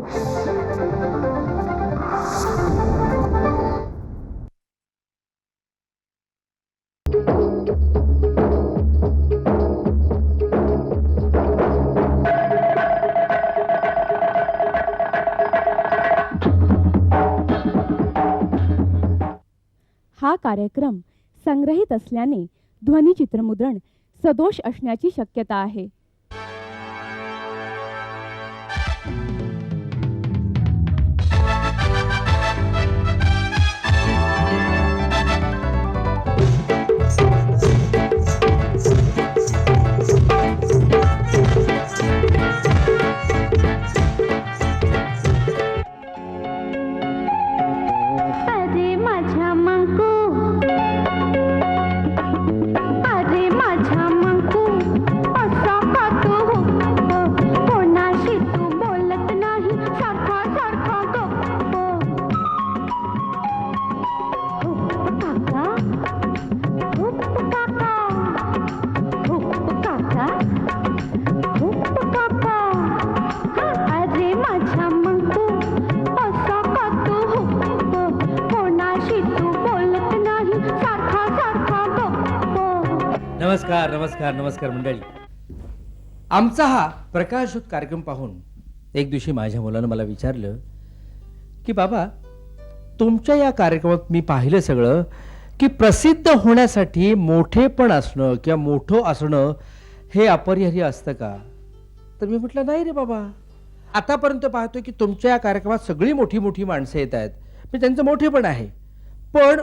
हा कार्यक्रम संग्रहित असल्याने ध्वनिचित्रमुद्रण सदोष असण्याची शक्यता आहे. नमस्कार नमस्कार नमस्कार मंडळी. आमचा हा प्रकाशोत कार्यक्रम पाहून एक दिवशी माझ्या मुलानं मला विचारलं की बाबा तुमच्या या कार्यक्रमात मी पाहिलं सगळं की प्रसिद्ध होण्यासाठी मोठेपण असणं किंवा मोठं असणं हे अपरिहार्य असतं का? तर मी म्हटलं नाही रे बाबा. आतापर्यंत पाहतोय की तुमच्या या कार्यक्रमात सगळी मोठी मोठी माणसं येत आहेत. म्हणजे त्यांचं मोठेपण आहे. पण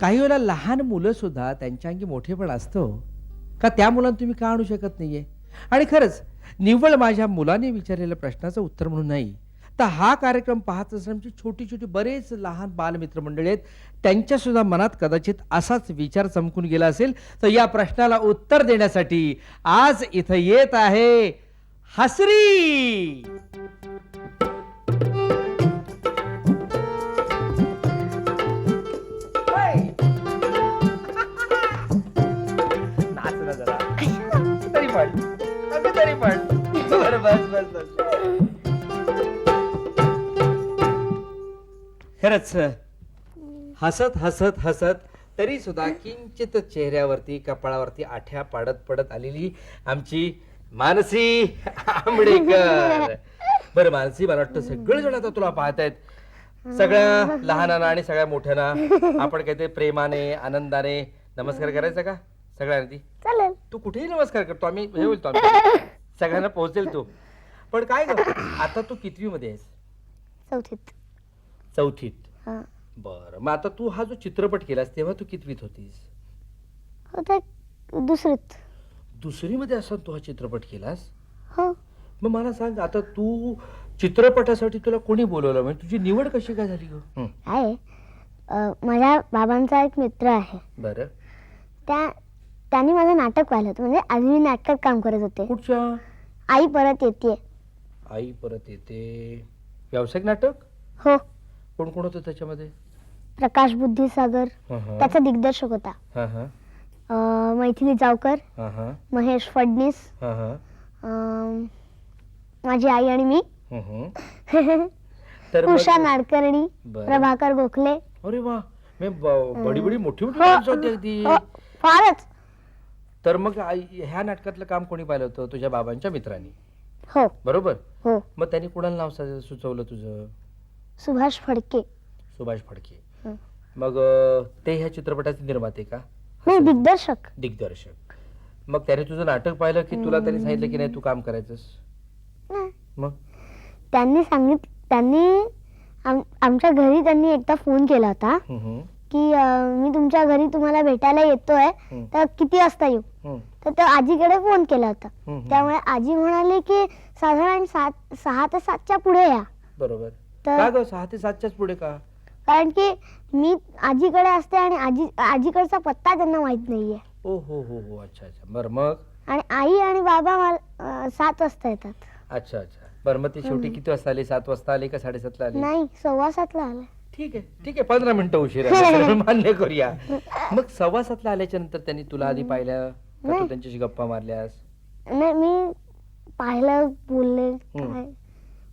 काही वेळेला लहान मुलंसुद्धा त्यांच्या अंगी मोठेपण असतो. का त्या मुलांना तुम्ही का आणू शकत नाहीये? आणि खरंच निव्वळ माझ्या मुलाने विचारलेल्या प्रश्नाचं उत्तर म्हणून नाही तर हा कार्यक्रम पाहत असताना आमची छोटी छोटी बरेच लहान बालमित्रमंडळी आहेत त्यांच्यासुद्धा मनात कदाचित असाच विचार चमकून गेला असेल. तर या प्रश्नाला उत्तर देण्यासाठी आज इथं येत आहे हसरी! बस बस बस. खरंच हसत हसत हसत तरी सुद्धा किंचित चेहऱ्यावरती कपाळावरती आठ्या पाडत पडत आलेली आमची मानसी आंबडेकर. बरं मानसी मला वाटतं सगळेजण आता तुला पाहतायत. सगळ्या लहानांना आणि सगळ्या मोठ्यांना आपण काहीतरी प्रेमाने आनंदाने नमस्कार करायचा का? सगळ्यांना तू? कुठेही नमस्कार करतो. आम्ही हे बोलतो आम्ही. सगळ्यांना पोहोचेल तू. पण काय ग आता तू कितवी मध्ये आहेस? चौथीत. चौथीत. हा. बरं मग आता तू हा जो चित्रपट केलास तेव्हा तू कितवीत होतीस? होते दुसरीत. दुसरी मध्ये असताना तू हा चित्रपट केलास? हो. मग मला सांग आता तू चित्रपटासाठी तुला कोणी बोलवलं? म्हणजे तुझी निवड कशी काय झाली ग? हं, आहे. अ, माझ्या बाबांचा एक मित्र आहे. बरं. त्या त्यांनी माझं नाटक पाहिलं होतं. म्हणजे आधी मी नाटकात काम करत होते. कुठच्या? आई परत येते. आई परत येते. व्यावसायिक नाटक? हो. कोण कोण होतं त्याच्यामध्ये? प्रकाश बुद्धिसागर. हं, हं. त्याचा दिग्दर्शक होता. हं, हं, अ, मैथिली जावकर हं, हं, महेश फडणीस हं, हं, अ, माझी आई आणि मी. हं, हं. तर मग- उषा नाडकर्णी बरं. प्रभाकर गोखले. अरे वा. मी ब- बडी बडी मोठी मोठी हो, माणसं होती अगदी. हो, फारच. तर मग आई- ह्या नाटकातलं काम कोणी पाहिलं होतं? तुझ्या बाबांच्या मित्रांनी. हो. बरोबर? हो. मग त्यांनी कुणाला नाव सा- सुचवलं तुझं? सुभाष फडके. सुभाष फडके. हं. मग अं, ते ह्या चित्रपटाचे निर्माते का? नाही दिग्दर्शक. दिग्दर्शक. मग त्याने तुझं नाटक पाहिलं की तुला त्यांनी सांगितलं की नाही तू काम करायचंस? नाही. मग? त्यांनी सांगित त्यांनी आम- आमच्या घरी त्यांनी एकदा फोन केला होता. हं, हं, की अं, मी तुमच्या घरी तुम्हाला भेटायला येतोय तर किती वाजता येऊ? तर तो आजीकडे फोन केला होता. त्यामुळे आजी म्हणाली की साधारण सात सहा ते सातच्या पुढे या. बरोबर. तर- का ग सहा ते सातच्याच पुढे का? कारण की मी आजीकडे असते आणि आजी आजीकडचा पत्ता त्यांना माहीत नाहीये. ओ हो हो हो. अच्छा अच्छा. बरं मग? आणि आई आणि बाबा मला अं, सात वाजता येतात. अच्छा अच्छा. बरं मग ते शेवटी किती वाजता आले? सात वाजता आले का साडेसातला आले? नाही सव्वा सातला आलं. ठीक आहे ठीक आहे पंधरा मिनिटं उशीर आहे. मान्य करूया. मग सव्वा सातला आल्याच्यानंतर त्यांनी तुला आधी पाहिलं का? तू नाही. त्यांच्याशी गप्पा मारल्यास? नाही मी पाहिलं बोलले. हं. काय?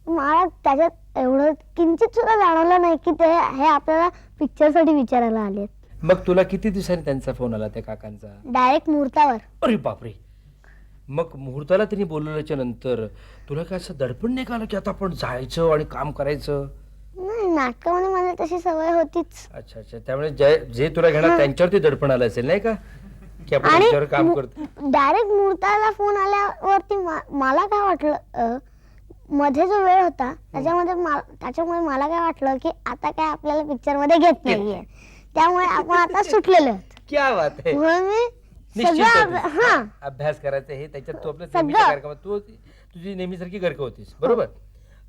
मला त्याच्यात एवढं किंचित सुद्धा जाणवलं नाही की ते हे आपल्याला पिक्चरसाठी विचारायला आले मग तुला किती दिवसांनी त्यांचा फोन आला त्या काकांचा? डायरेक्ट मुहूर्तावर. अरे बापरे. मग मुहूर्ताला त्यांनी बोलवल्याच्या नंतर तुला काय असं दडपण नाही का आलं की आता आपण जायचं आणि काम करायचं? नाही नाटकामध्ये मला तशी सवय होतीच. अच्छा अच्छा. त्यामुळे जे जे तुला घेणार त्यांच्यावरती दडपण आलं असेल नाही का? की आपण त्यांच्यावर काम करतो. डायरेक्ट मुहूर्ताला फोन आल्यावरती मा- मला काय वाटलं अं, मध्ये जो वेळ होता त्याच्यामध्ये मा- त्याच्यामुळे मला काय वाटलं की आता काय आपल्याला पिक्चरमध्ये घेत नाहीये. त्यामुळे आपण आता सुटलेलो आहोत. क्या बात आहे. म्हणून मी निश्चित सगळं. हा. अभ्यास करायचा हे त्याच्यात तू आपल्या सगळं. नेहमीच्या कार्यक्रमात तू होती- तुझी नेहमीसारखी गर्क होतीस. बरोबर?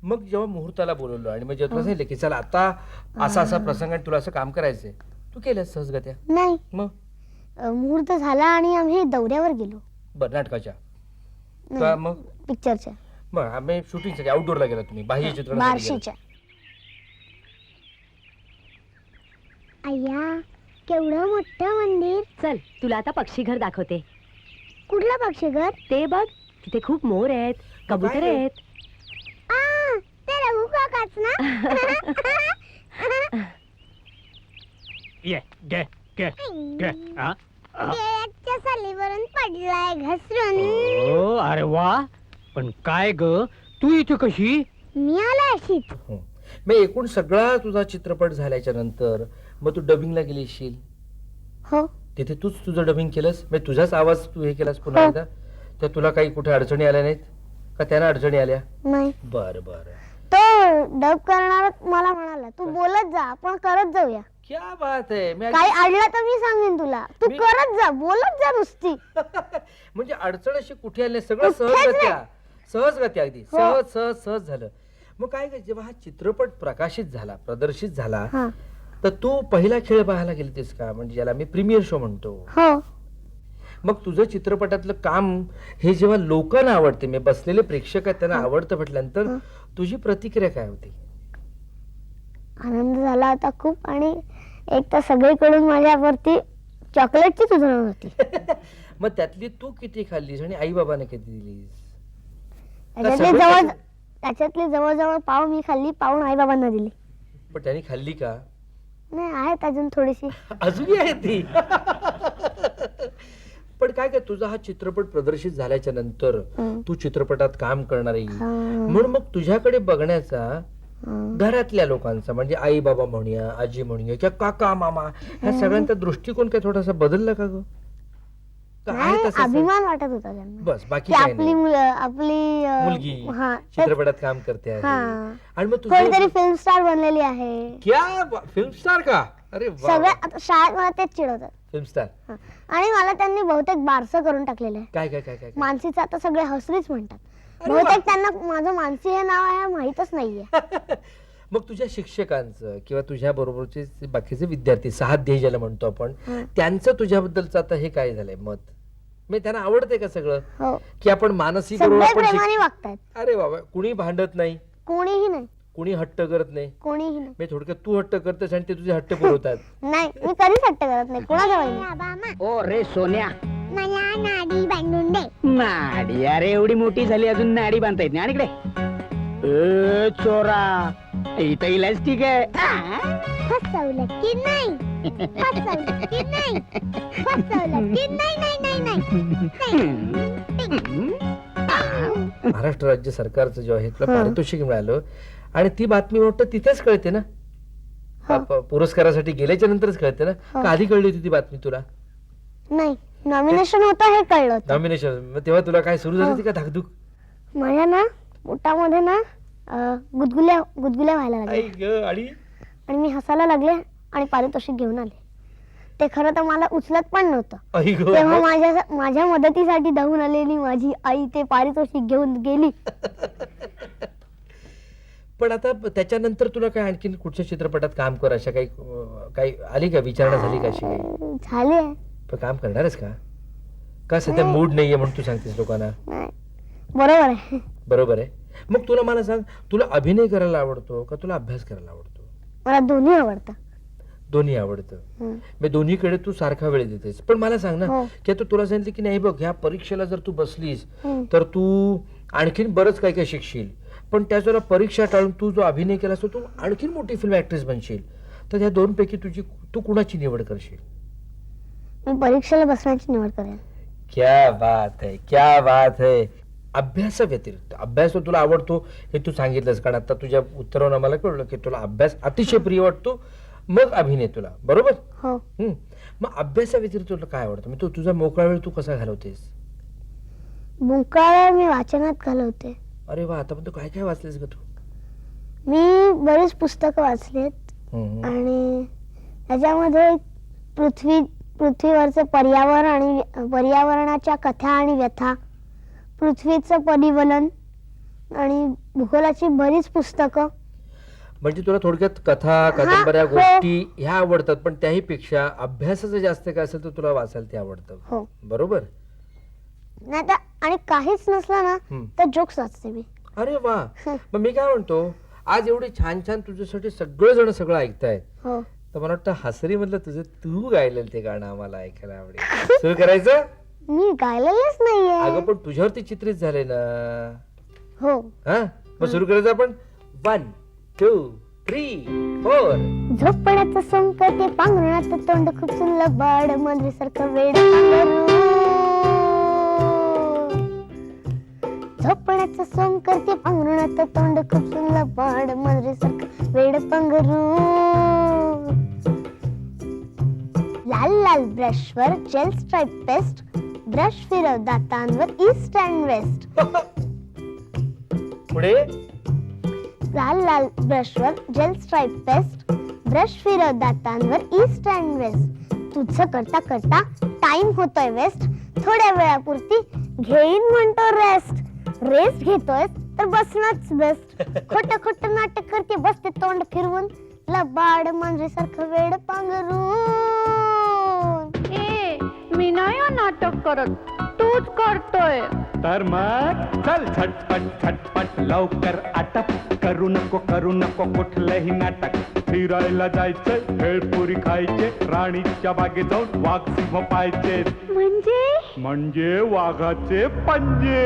मग जेव्हा मुहूर्ताला बोलवलो आणि मग जेव्हा तुला सांगितलं की चला आता असा असा प्रसंग आणि तुला असं काम करायचंय तू केलं सहजगत्या? नाही. मग? अं, मुहूर्त झाला आणि आम्ही दौऱ्यावर गेलो. बर नाटकाच्या. का मग? पिक्चरच्या. मग आम्ही शूटिंगसाठी आउटडोअरला गेला तुम्ही बाह्य चित्रणासाठी गेला. बार्शीच्या. अय्या केवढं मोठं मंदिर. चल तुला आता पक्षीघर दाखवते. कुठलं पक्षीघर? ते बघ तिथे खूप मोर आहेत कबूतर? आहेत. आ, ते रघु काकाच ना ये घे घे घे हा केळ्याच्या सालीवरून पडलाय घसरून ओ अरे वा पण काय ग तू इथे कशी मी आला अशीच. मग एकूण सगळा तुझा चित्रपट झाल्याच्यानंतर मग तू डबिंगला गेलीशील? हो. तिथे तूच तुझं डबिंग केलंस? म्हणजे तुझाच आवाज तू हे केलास पुन्हा हो. एकदा? तर तुला काही कुठे अडचणी आल्या नाहीत? का त्यांना अडचणी आल्या? नाही. बर. डब करणार मला म्हणाला. तू बोलत जा आपण करत जाऊया. क्या बात आहे? मी काही अडलं तर मी सांगेन तुला. तू मी- करत जा बोलत जा नुसती. म्हणजे अडचण अशी कुठे आली? नाही, सगळं कुठेच सहजगत्या सहजगत्या अगदी. हो. सहज सहज सहज झालं. मग काय काय जेव्हा हा चित्रपट प्रकाशित झाला प्रदर्शित झाला हा. तर तू पहिला खेळ पाहायला गेलतीस का? म्हणजे ज्याला मी प्रीमियर शो म्हणतो. हो. मग तुझं चित्रपटातलं काम हे जेव्हा लोकांना आवडते मी बसलेले प्रेक्षक आहेत त्यांना आवडतं म्हटल्यानंतर. तुझी प्रतिक्रिया काय होती? आनंद झाला होता खूप आणि एक तर सगळीकडून माझ्यावरती चॉकलेटची उधळण होती. मग त्यातली तू किती खाल्लीस आणि आई बाबाने किती दिलीस? त्याच्यातली सगळं जवळ? त्याच्यातली जवळजवळ पाव मी खाल्ली पाहून आई बाबांना दिली. पण त्यांनी खाल्ली का? नाही आहेत अजून थोडीशी. अजूनही आहे ती? पण काय काय तुझा हा चित्रपट प्रदर्शित झाल्याच्यानंतर. तू चित्रपटात काम करणारी हं. म्हणून मग तुझ्याकडे बघण्याचा. घरातल्या लोकांचा म्हणजे आई बाबा म्हणूया आजी म्हणूया किंवा काका मामा ह्या सगळ्यांचा दृष्टिकोन काय थोडासा बदलला का ग का आहे नाही तसंच आहे? अभिमान वाटत होता त्यांना बस बाकी की काय आपली नाही मुलं आपली अं, मुलगी हा तर चित्रपटात काम करते आहे हा. आणि मग तुझं फिल्म स्टार बनलेली आहे क्या फिल्म स्टार का अरे सगळ्या आता शाळेत मला तेच चिडवतात. फिल्म स्टार हा. आणि मला त्यांनी बहुतेक बारसं करून टाकलेलं आहे. काय काय काय काय काय? मानसीचं आता सगळे हसरीच म्हणतात. अरे वा. बहुतेक त्यांना माझं मानसी हे नाव आहे हे माहीतच नाहीये. मग तुझ्या शिक्षकांचं किंवा तुझ्या बरोबरचे जे बाकीचे विद्यार्थी सहा ध्येय ज्याला म्हणतो आपण हं. त्यांचं तुझ्याबद्दलचं आता हे काय झालंय मत? म्हणजे त्यांना आवडतंय का सगळं? हो. की आपण मानसी बरोबर सगळे आपण शिक- प्रेमाने वागतायत. अरे बाबा कुणी भांडत नाही? कोणीही नाही. कुणी हट्ट करत नाही. कोणीही नाही. म्हणजे थोडक्यात तू हट्ट करतेस आणि ते तुझे हट्ट पुरवतात. नाही मी कधीच हट्ट करत नाही. कोणाजवळ ओ रे सोन्या. मला नाडी बांधून दे. नाडी अरे एवढी मोठी झाली अजून नाडी बांधता येत नाही. आणि इकडे. ए चोरा. इथं इलास्टिक आहे. आ? फसवलं की नाही. फसवलं की नाही. फसवलं की नाही नाही नाही महाराष्ट्र राज्य सरकारचं जेव्हा हे तुला हं. पारितोषिक मिळालं आणि ती बातमी वाटतं तिथेच कळते ना? हो. प- पुरस्कारासाठी गेल्याच्या नंतरच कळते ना? हो. का आधी कळली होती ती बातमी तुला? नाही. नॉमिनेशन होतं हे कळलं होतं. नॉमिनेशन मग तेव्हा तुला काय सुरू झाली. होती का धाकधूक? माझ्या ना पोटामध्ये ना अं, गुदगुल्या गुदगुल्या व्हायला लागल्या. आई ग आणि? आणि मी हसायला लागले आणि पारितोषिक घेऊन आले. ते खरं तर मला उचलत पण नव्हतं. आई ग. तेव्हा? माझ्या माझ्या मदतीसाठी धावून आलेली माझी आई ते पारितोषिक घेऊन गेली. पण आता त्याच्यानंतर तुला काय आणखीन कुठच्या चित्रपटात काम कर अशा काही काही आली का? विचारणा झाली का अशी काही? झाले पण काम करणारच का? का सध्या मूड नाहीये म्हणून तू सांगतेस लोकांना? नाही. बरोबर आहे. बरोबर आहे. मग तुला मला सांग तुला अभिनय करायला आवडतो का तुला अभ्यास करायला आवडतो? मला दोन्ही आवडतं. दोन्ही आवडतं. हं. मी दोन्हीकडे तू सारखा वेळ देतेस. पण मला सांग ना हो. की आता तुला सांगितलं की नाही बघ ह्या परीक्षेला जर तू बसलीस हं. तर तू आणखीन बरंच काय काय शिकशील? पण त्याच वेळेला परीक्षा टाळून तू जो अभिनय केलास तो तू आणखीन मोठी फिल्म ऍक्ट्रेस बनशील. तर त्या दोन पैकी तुझी तू कुणाची निवड करशील? मी परीक्षेला बसण्याची निवड करेन. क्या बात है क्या बात है. अभ्यासाव्यतिरिक्त अभ्यास तो तुला आवडतो हे तू सांगितलंस कारण आता तुझ्या उत्तरावरून आम्हाला कळलं की तुला अभ्यास अतिशय प्रिय वाटतो मग अभिनय तुला बरोबर? हो. हम्म. मग अभ्यासाव्यतिरिक्त तुला काय आवडतं? म्हणजे तू तुझा मोकळा वेळ तू कसा घालवतेस? मुंकाळा मी वाचनात घालवते. अरे वा आता पण तू काय काय वाचलेस ग तू? मी बरीच पुस्तकं वाचलीत. आणि त्याच्यामध्ये पृथ्वी पृथ्वीवरचं पर्यावरण आणि पर्यावरणाच्या कथा आणि व्यथा पृथ्वीचं परिवलन आणि भूगोलाची बरीच पुस्तकं. म्हणजे तुला थोडक्यात कथा कादंबऱ्या हो. गोष्टी ह्या आवडतात पण त्याही पेक्षा अभ्यासाचं जास्त काय असेल तर तुला वाचायला ते आवडतं. हो. बरोबर? नाही तर आणि काहीच नसलं ना. तर जोक्स वाचते मी. अरे वा. मग मी काय म्हणतो आज एवढे छान छान तुझ्यासाठी सगळे जण सगळं ऐकतायत. हो. तर मला वाटतं हसरी मधलं तुझं तू गायलेलं ते गाणं आम्हाला ऐकायला आवडेल. सुरू करायचं? मी गायलेलंच अगं नाहीये पण तुझ्यावरती चित्रित झाले ना. हो. हा? मग सुरू करायचं आपण? वन टू थ्री फोर झोपण्याचं संक ते पांघरुणाचं तोंड खूप सुनलं बाड मंदिरासारखं वेड झोपण्याचं सोंग करते पांघरुणाचं तोंड खूप सुनलं बाड मंदिरासारखं वेड पांघरू. लाल लाल ब्रशवर जेल स्ट्राईप पेस्ट ब्रश फिरव दातांवर ईस्ट अँड वेस्ट पुढे? लाल लाल ब्रशवर जेल स्ट्राईप पेस्ट ब्रश फिरव दातांवर ईस्ट अँड वेस्ट तुझं करता करता टाइम होतोय वेस्ट थोड्या वेळापुरती घेईन म्हणतो रेस्ट रेस्ट घेतोय तर बसणंच बेस्ट खोट खोट नाटक करते बसते तोंड फिरवून. लबाड म्हणजे सारखं वेड पांघरून. ए मी नाही हा नाटक करत. तूच करतोय. तर मग चल झटपट झटपट लवकर आटप. करू नको करू नको कुठलंही नाटक. फिरायला जायचंय भेळपुरी खायचे राणीच्या बागेत जाऊन वाघ सिंह पाहायचे. म्हणजे? म्हणजे वाघाचे पंजे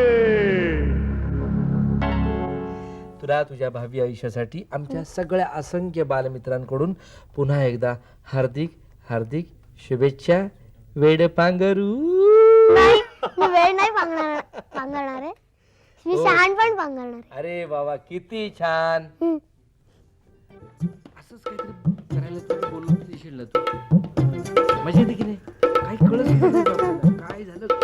तुला तुझ्या भावी आयुष्यासाठी आमच्या सगळ्या असंख्य बालमित्रांकडून पुन्हा एकदा हार्दिक हार्दिक शुभेच्छा वेड नाही मी वेळ नाही पांघणार पांघरणार आहे मी हो. शहाणपण पांघरणार आहे. अरे बाबा किती छान हम्म. असंच काहीतरी करायला तू बोलून देशील ना तू मजा येते की नाही काही कळत नाही आपल्याला. guys. I look